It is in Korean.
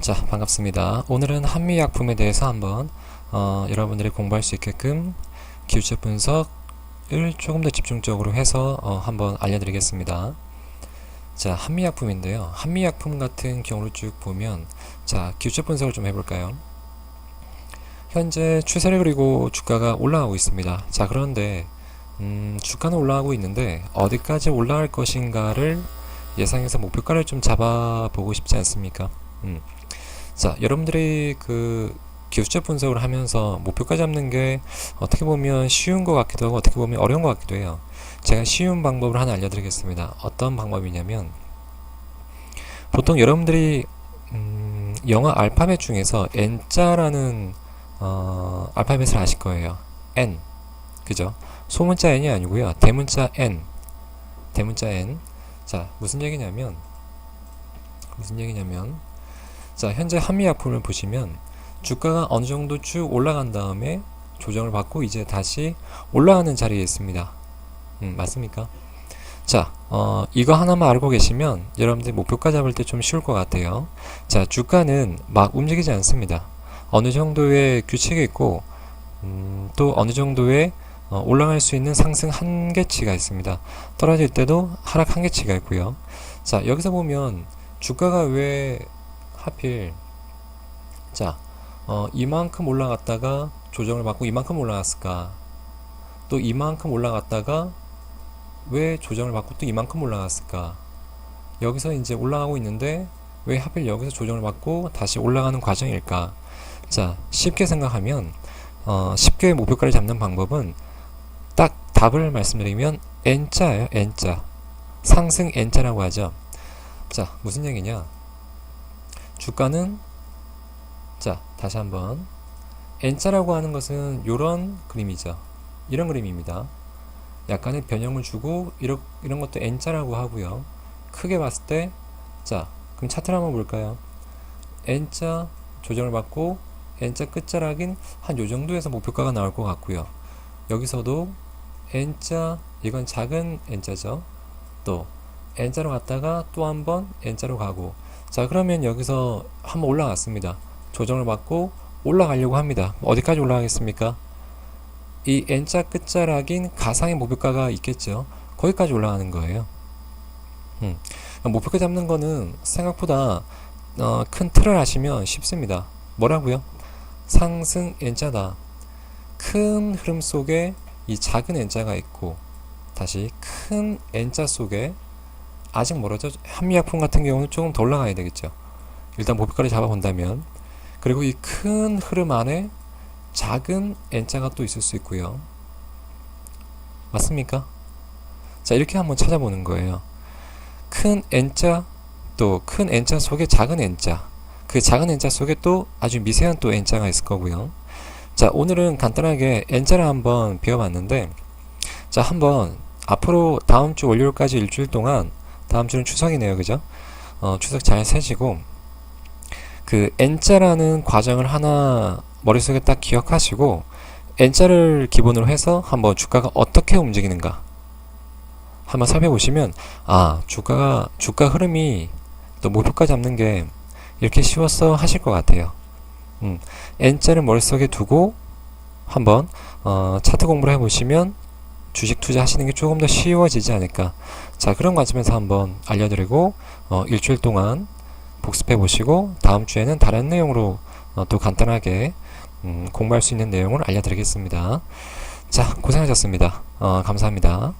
자, 반갑습니다. 오늘은 한미약품에 대해서 한번 어, 여러분들이 공부할 수 있게끔 기후체 분석을 조금 더 집중적으로 해서 어, 한번 알려드리겠습니다. 자, 한미약품인데요. 한미약품 같은 경우를 쭉 보면 자, 기후체 분석을 좀 해볼까요? 현재 추세를 그리고 주가가 올라가고 있습니다. 자, 그런데 음, 주가는 올라가고 있는데 어디까지 올라갈 것인가를 예상해서 목표가를 좀 잡아보고 싶지 않습니까? 음. 자, 여러분들이 그 기술적 분석을 하면서 목표가 잡는 게 어떻게 보면 쉬운 것 같기도 하고 어떻게 보면 어려운 것 같기도 해요. 제가 쉬운 방법을 하나 알려드리겠습니다. 어떤 방법이냐면 보통 여러분들이 음, 영어 알파벳 중에서 N자라는 어, 알파벳을 아실 거예요. N, 그죠? 소문자 N이 아니고요. 대문자 N, 대문자 N. 자, 무슨 얘기냐면 무슨 얘기냐면 자, 현재 한미약품을 보시면 주가가 어느 정도 쭉 올라간 다음에 조정을 받고 이제 다시 올라가는 자리에 있습니다. 음, 맞습니까? 자, 어, 이거 하나만 알고 계시면 여러분들 목표가 잡을 때 좀 쉬울 것 같아요. 자, 주가는 막 움직이지 않습니다. 어느 정도의 규칙이 있고, 음, 또 어느 정도의 어, 올라갈 수 있는 상승 한계치가 있습니다. 떨어질 때도 하락 한계치가 있고요. 자, 여기서 보면 주가가 왜 하필 자 어, 이만큼 올라갔다가 조정을 받고 이만큼 올라갔을까? 또 이만큼 올라갔다가 왜 조정을 받고 또 이만큼 올라갔을까? 여기서 이제 올라가고 있는데 왜 하필 여기서 조정을 받고 다시 올라가는 과정일까? 자 쉽게 생각하면 어, 쉽게 목표가를 잡는 방법은 딱 답을 말씀드리면 N자예요 N자. 상승 N자라고 하죠. 자 무슨 얘기냐 주가는 자 다시 한번 N자라고 하는 것은 이런 그림이죠. 이런 그림입니다. 약간의 변형을 주고 이런, 이런 것도 N자라고 하고요. 크게 봤을 때 자 그럼 차트를 한번 볼까요? N자 조정을 받고 N자 끝자락인 한 요 정도에서 목표가가 나올 것 같고요. 여기서도 N자 이건 작은 N자죠. 또 N자로 갔다가 또 한 번 N자로 가고 자 그러면 여기서 한번 올라갔습니다. 조정을 받고 올라가려고 합니다. 어디까지 올라가겠습니까? 이 N자 끝자락인 가상의 목표가가 있겠죠. 거기까지 올라가는 거예요. 음. 목표가 잡는 거는 생각보다 어, 큰 틀을 하시면 쉽습니다. 뭐라고요? 상승 N자다. 큰 흐름 속에 이 작은 N자가 있고 다시 큰 N자 속에 아직 멀어져 한미약품 같은 경우는 조금 더 올라가야 되겠죠. 일단 목표가를 잡아본다면 그리고 이 큰 흐름 안에 작은 N자가 또 있을 수 있고요. 맞습니까? 자 이렇게 한번 찾아보는 거예요. 큰 N자 또 큰 N자 속에 작은 N자 그 작은 N자 속에 또 아주 미세한 또 N자가 있을 거고요. 자 오늘은 간단하게 N자를 한번 배워봤는데 자 한번 앞으로 다음 주 월요일까지 일주일 동안 다음 주는 추석이네요. 그죠? 어, 추석 잘 세시고 그 N자라는 과정을 하나 머릿속에 딱 기억하시고 N자를 기본으로 해서 한번 주가가 어떻게 움직이는가 한번 살펴보시면 아 주가가 주가 흐름이 또 목표가 잡는 게 이렇게 쉬웠어 하실 것 같아요. 음, N자를 머릿속에 두고 한번 어, 차트 공부를 해보시면 주식 투자하시는 게 조금 더 쉬워지지 않을까. 자, 그런 관점에서 한번 알려드리고, 어, 일주일 동안 복습해 보시고, 다음 주에는 다른 내용으로 어, 또 간단하게 음, 공부할 수 있는 내용을 알려드리겠습니다. 자, 고생하셨습니다. 어, 감사합니다.